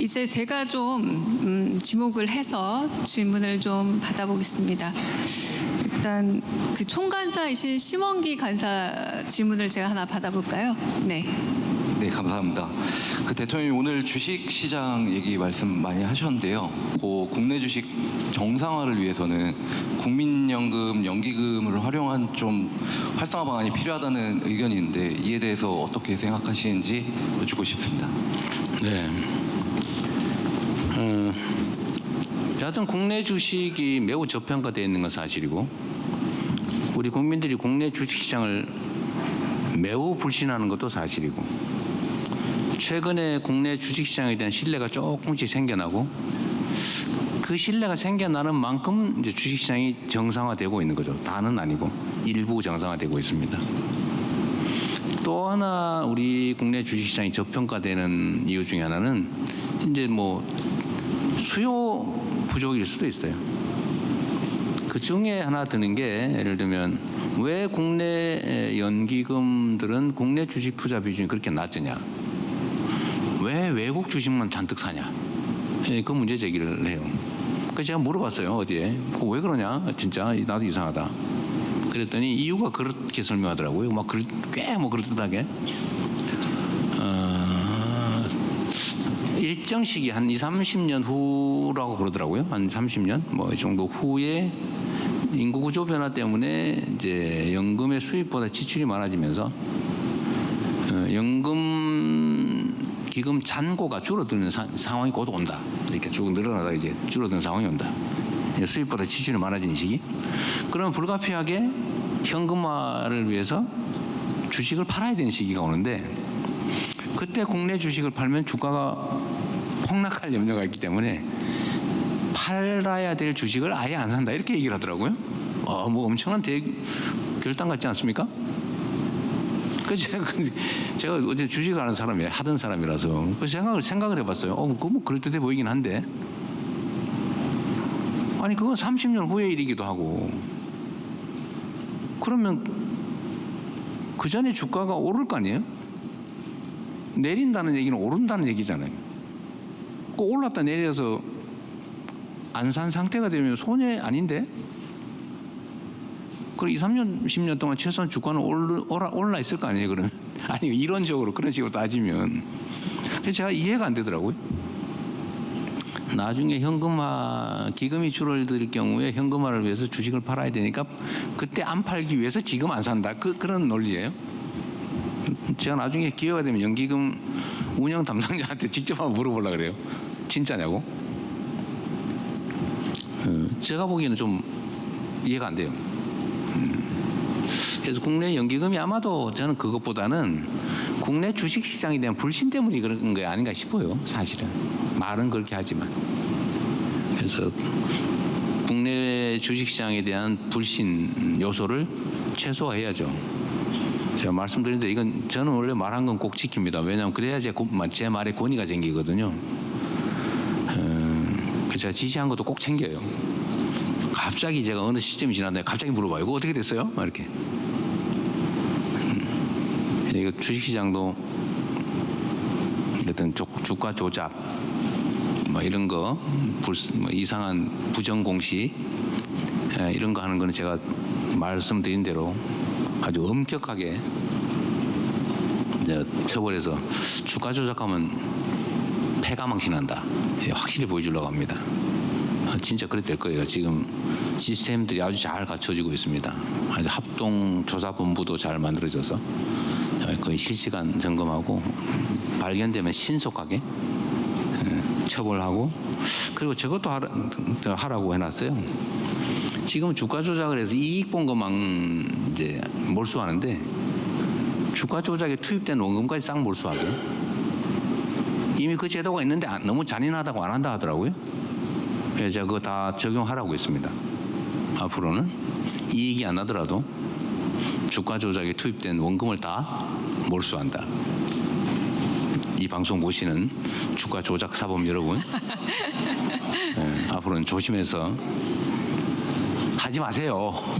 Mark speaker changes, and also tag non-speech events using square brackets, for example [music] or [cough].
Speaker 1: 이제 제가 좀 음, 지목을 해서 질문을 좀 받아보겠습니다. 일단 그 총간사이신 심원기 간사 질문을 제가 하나 받아볼까요? 네.
Speaker 2: 네, 감사합니다. 그 대통령님 오늘 주식 시장 얘기 말씀 많이 하셨는데요. 그 국내 주식 정상화를 위해서는 국민연금, 연기금을 활용한 좀 활성화 방안이 필요하다는 의견이 있는데 이에 대해서 어떻게 생각하시는지 여쭙고 싶습니다.
Speaker 3: 네. 어, 여하튼 국내 주식이 매우 저평가되어 있는 건 사실이고 우리 국민들이 국내 주식시장을 매우 불신하는 것도 사실이고 최근에 국내 주식시장에 대한 신뢰가 조금씩 생겨나고 그 신뢰가 생겨나는 만큼 이제 주식시장이 정상화되고 있는 거죠. 다는 아니고 일부 정상화되고 있습니다. 또 하나 우리 국내 주식시장이 저평가되는 이유 중에 하나는 이제 뭐 수요 부족일 수도 있어요. 그 중에 하나 드는 게 예를 들면 왜 국내 연기금들은 국내 주식 투자 비중이 그렇게 낮으냐? 왜 외국 주식만 잔뜩 사냐? 예, 그 문제 제기를 해요. 그래서 제가 물어봤어요 어디에 왜 그러냐? 진짜 나도 이상하다. 그랬더니 이유가 그렇게 설명하더라고요. 막 꽤 뭐 그럴듯하게. 어, 시기 한 2, 30년 후라고 그러더라고요. 한 30년 뭐 이 정도 후에 인구 구조 변화 때문에 이제 연금의 수입보다 지출이 많아지면서 어, 연금 기금 잔고가 줄어드는 사- 상황이 곧 온다. 이렇게 쭉 늘어나다 이제 줄어드는 상황이 온다. 수입보다 지출이 많아지는 시기. 그러면 불가피하게 현금화를 위해서 주식을 팔아야 되는 시기가 오는데 그때 국내 주식을 팔면 주가가 폭락할 염려가 있기 때문에 팔아야 될 주식을 아예 안 산다 이렇게 얘기를 하더라고요. 어, 뭐 엄청난 대 결단 같지 않습니까? 그 제가 그- 제가 어제 주식을 하는 사람이 하던 사람이라서 그 생각을 생각을 해봤어요. 어, 뭐 그럴 듯해 보이긴 한데 아니 그건 30년 후의 일이기도 하고 그러면 그 전에 주가가 오를 거 아니에요? 내린다는 얘기는 오른다는 얘기잖아요. 꼭 올랐다 내려서 안 산 상태가 되면 손해 아닌데? 그럼 2, 3년, 10년 동안 최소한 주가는 올라, 올라 있을 거 아니에요, 그러면? [laughs] 아니, 이론적으로 그런 식으로 따지면. 그래서 제가 이해가 안 되더라고요. 나중에 현금화, 기금이 줄어들 경우에 현금화를 위해서 주식을 팔아야 되니까 그때 안 팔기 위해서 지금 안 산다. 그, 그런 논리예요. 제가 나중에 기회가 되면 연기금 운영 담당자한테 직접 한번 물어보려고 그래요. 진짜냐고? 어, 제가 보기에는 좀 이해가 안 돼요. 그래서 국내 연기금이 아마도 저는 그것보다는 국내 주식 시장에 대한 불신 때문이 그런 게 아닌가 싶어요. 사실은 말은 그렇게 하지만 그래서 국내 주식 시장에 대한 불신 요소를 최소화해야죠. 제가 말씀드린데 이건 저는 원래 말한 건 꼭 지킵니다. 왜냐하면 그래야 제, 고- 제 말에 권위가 생기거든요. 어, 그래서 제가 지시한 것도 꼭 챙겨요. 갑자기 제가 어느 시점이 지났는데 갑자기 물어봐요. 이거 어떻게 됐어요? 막 이렇게. 음. 이거 주식시장도 주- 주가 조작 뭐 이런 거 불, 뭐 이상한 부정 공시 예, 이런 거 하는 거는 제가 말씀드린 대로 아주 엄격하게 이제 처벌해서 주가 조작하면 패가망신한다 예, 확실히 보여주려고 합니다. 아, 진짜 그래 될 거예요. 지금 시스템들이 아주 잘 갖춰지고 있습니다. 아주 합동 조사본부도 잘 만들어져서 거의 실시간 점검하고 발견되면 신속하게 예, 처벌하고 그리고 저것도 하라, 하라고 해놨어요. 지금 주가 조작을 해서 이익 본 것만 이제 몰수하는데 주가 조작에 투입된 원금까지 싹 몰수하죠. 이미 그 제도가 있는데 안- 너무 잔인하다고 안 한다 하더라고요. 그래서 제가 그거 다 적용하라고 했습니다. 앞으로는 이익이 안 나더라도 주가 조작에 투입된 원금을 다 몰수한다. 이 방송 보시는 주가 조작 사범 여러분, [laughs] 예, 앞으로는 조심해서 하지 마세요. [laughs]